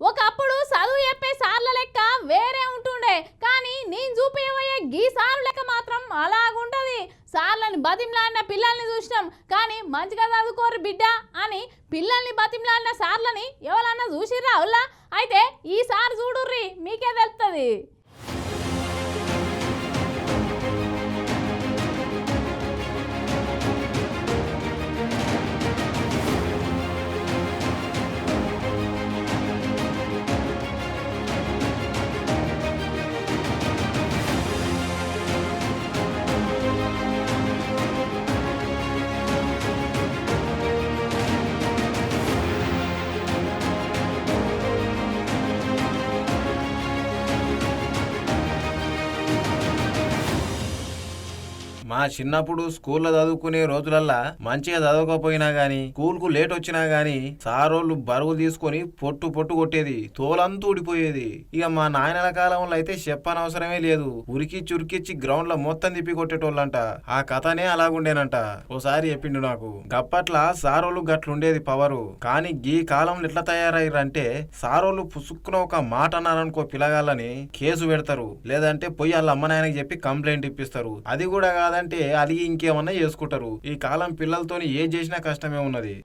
ఒకప్పుడు చదువు చెప్పే సార్ల లెక్క వేరే ఉంటుండే. కానీ నేను చూపించబోయే గీ సార్లు లెక్క మాత్రం అలాగుంటది. సార్లని బతిమ్లాడిన పిల్లల్ని చూసినాం. కానీ మంచిగా చదువుకోరు బిడ్డ అని పిల్లల్ని బతిమ్లాడిన సార్లని ఎవరన్నా చూసిర్రా అవులా అయితే ఈ సార్ చూడుర్రి మీకే తెలుస్తుంది మా చిన్నప్పుడు స్కూల్లో చదువుకునే రోజులల్లా మంచిగా చదవకపోయినా గాని స్కూల్కు లేట్ వచ్చినా గాని సారోళ్ళు బరువు తీసుకొని పొట్టు పొట్టు కొట్టేది తోలంతా ఊడిపోయేది. ఇక మా నాయనల కాలంలో అయితే చెప్పనవసరమే లేదు. ఉరికి చురికిచ్చి గ్రౌండ్లో మొత్తం తిప్పి కొట్టేటోళ్ళంట. ఆ కథనే అలాగుండేనంట. ఓసారి చెప్పిండు నాకు. గప్పట్ల సారోళ్ళు గట్లుండేది పవరు. కానీ గీ కాలంలో ఎట్లా తయారయ్యారంటే సారోళ్ళు పుసుక్కున ఒక మాట అన్నారనుకో పిల్లగాళ్ళని కేసు పెడతారు. లేదంటే పొయ్యి వాళ్ళ అమ్మ నాయనకి చెప్పి కంప్లైంట్ ఇప్పిస్తారు. అది కూడా కాదంటే అలిగి ఇంకేమన్నా చేసుకుంటారు. ఈ కాలం పిల్లలతోని ఏం చేసినా కష్టమే ఉన్నది.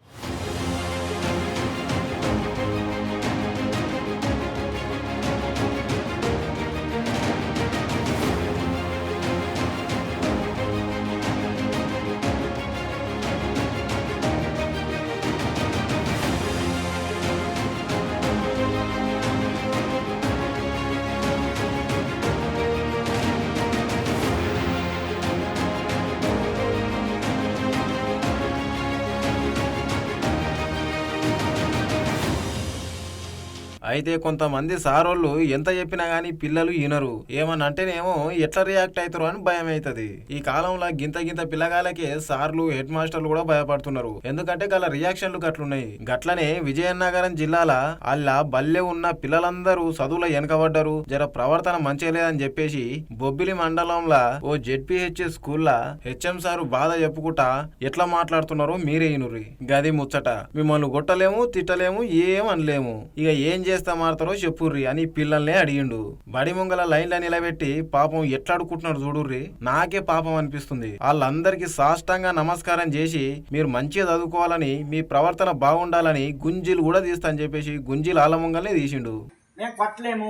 అయితే కొంతమంది సారోళ్ళు ఎంత చెప్పినా గానీ పిల్లలు వినరు. ఏమని అంటేనేమో ఎట్లా రియాక్ట్ అవుతారు అని భయం అవుతుంది ఈ కాలంలో గింత గింత పిల్లగాలకే సార్లు హెడ్ మాస్టర్లు కూడా భయపడుతున్నారు. ఎందుకంటే గల రియాక్షన్లు గట్లున్నాయి. గట్లనే విజయనగరం జిల్లాల అలా బల్లె ఉన్న పిల్లలందరూ చదువుల వెనకబడ్డారు. జర ప్రవర్తన మంచిగా లేదని చెప్పేసి బొబ్బిలి మండలంలో ఓ జెడ్పీహెచ్ఎస్ స్కూల్లా హెచ్ఎం సారు బాధ చెప్పుకుంటా ఎట్లా మాట్లాడుతున్నారో మీరే ఇనుర్రి. గది ముచ్చట. మిమ్మల్ని కొట్టలేము తిట్టలేము ఏం అనలేము. ఇక ఏం చేస్తా మారుతారో చెప్పుర్రి అని పిల్లల్నే అడిగిండు. బడి ముంగల లైన్ల నిలబెట్టి పాపం ఎట్లా అడుకుంటున్నాడు చూడుర్రి? నాకే పాపం అనిపిస్తుంది. వాళ్ళందరికీ సాష్టంగా నమస్కారం చేసి మీరు మంచిగా చదువుకోవాలని మీ ప్రవర్తన బాగుండాలని గుంజీలు కూడా తీస్తా అని చెప్పేసి గుంజీలు ఆల ముంగల్నే తీసిండు. మేము కొట్టలేము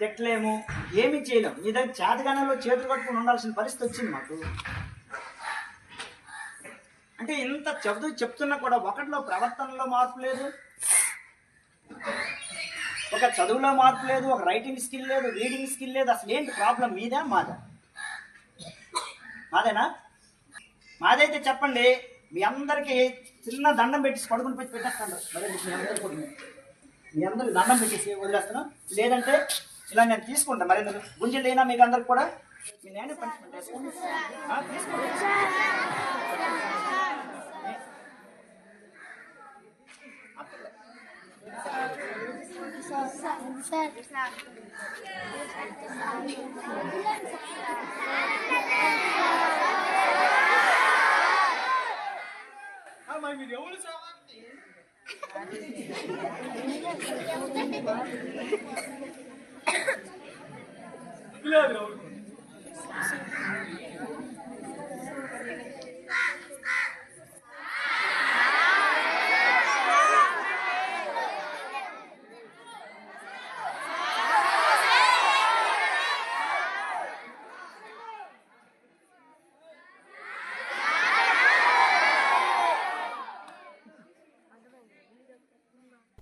తిట్టలేము ఏమీ చేయలేము నీ దగ్గర చేతగానంలో చేతులు కట్టుకుని ఉండాల్సిన పరిస్థితి వచ్చింది మాకు. అంటే ఇంత చెబుతూ చెప్తున్నా కూడా ఒకటిలో ప్రవర్తనలో మార్పు లేదు. ఒక చదువులో మార్పు లేదు ఒక రైటింగ్ స్కిల్ లేదు రీడింగ్ స్కిల్ లేదు అసలు ఏంటి ప్రాబ్లం మీదా మాదా? మాదేనా? మాదైతే చెప్పండి మీ అందరికీ చిన్న దండం పెట్టి పడుకుని పెట్టి పెట్టేస్తాను. మరి మీ అందరికీ మీ అందరికి దండం పెట్టేసి వదిలేస్తాను. లేదంటే ఇలా నేను తీసుకుంటాను మరి గుంజలు లేనా మీకు అందరికి కూడా? మీ నేను పనిష్మెంట్ వేసుకోండి ఆ, తీసుకోండి ఆ, మరి మీరు ఎవరు సార్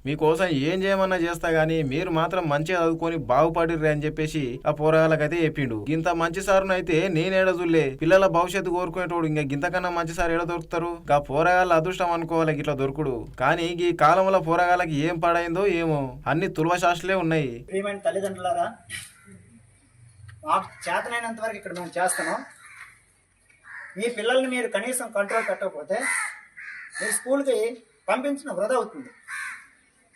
మీకోసం ఏం చేయమన్నా చేస్తా గానీ మీరు మాత్రం మంచిగా చదువుకొని బాగుపడిర్రే అని చెప్పేసి ఆ పోరగాళ్ళకైతే చెప్పిండు. ఇంత మంచి సారును అయితే నేనేడ చూడలే పిల్లల భవిష్యత్తు కోరుకునేటోడు ఇంకా గింతకన్నా మంచి సార్ ఏడ దొరుకుతారు? గా పోరగాళ్ళ అదృష్టం అనుకోవాలి ఇట్లా దొరుకుడు. కానీ ఈ కాలంలో పోరగాళ్ళకి ఏం పాడైందో ఏమో. అన్ని తులవ ఉన్నాయి. తల్లిదండ్రులారా మాకు చేతనైనంత వరకు ఇక్కడ మేము చేస్తున్నాం. మీ పిల్లల్ని మీరు కనీసం కంట్రోల్ పెట్టకపోతే మీరు స్కూల్కి పంపించిన వృధా అవుతుంది.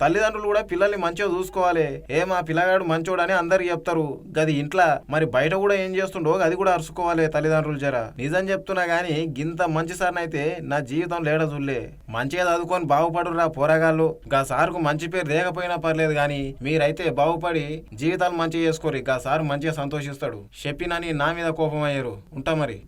తల్లిదండ్రులు కూడా పిల్లల్ని మంచిగా చూసుకోవాలి. ఏ మా పిల్లగాడు అని అందరు చెప్తారు. గది ఇంట్లో మరి బయట కూడా ఏం చేస్తుండో అది కూడా అరుచుకోవాలి తల్లిదండ్రులు జర. నిజం చెప్తున్నా గానీ గింత మంచి సార్ని అయితే నా జీవితం లేడ చూడలే మంచిగా చదువుకొని బాగుపడురా పోరగాళ్ళు. గా సార్కు మంచి పేరు లేకపోయినా పర్లేదు కానీ మీరైతే బాగుపడి జీవితాలు మంచిగా చేసుకోరు. గా సార్ మంచిగా సంతోషిస్తాడు. చెప్పినని నా మీద కోపం అయ్యారు. ఉంటా మరి.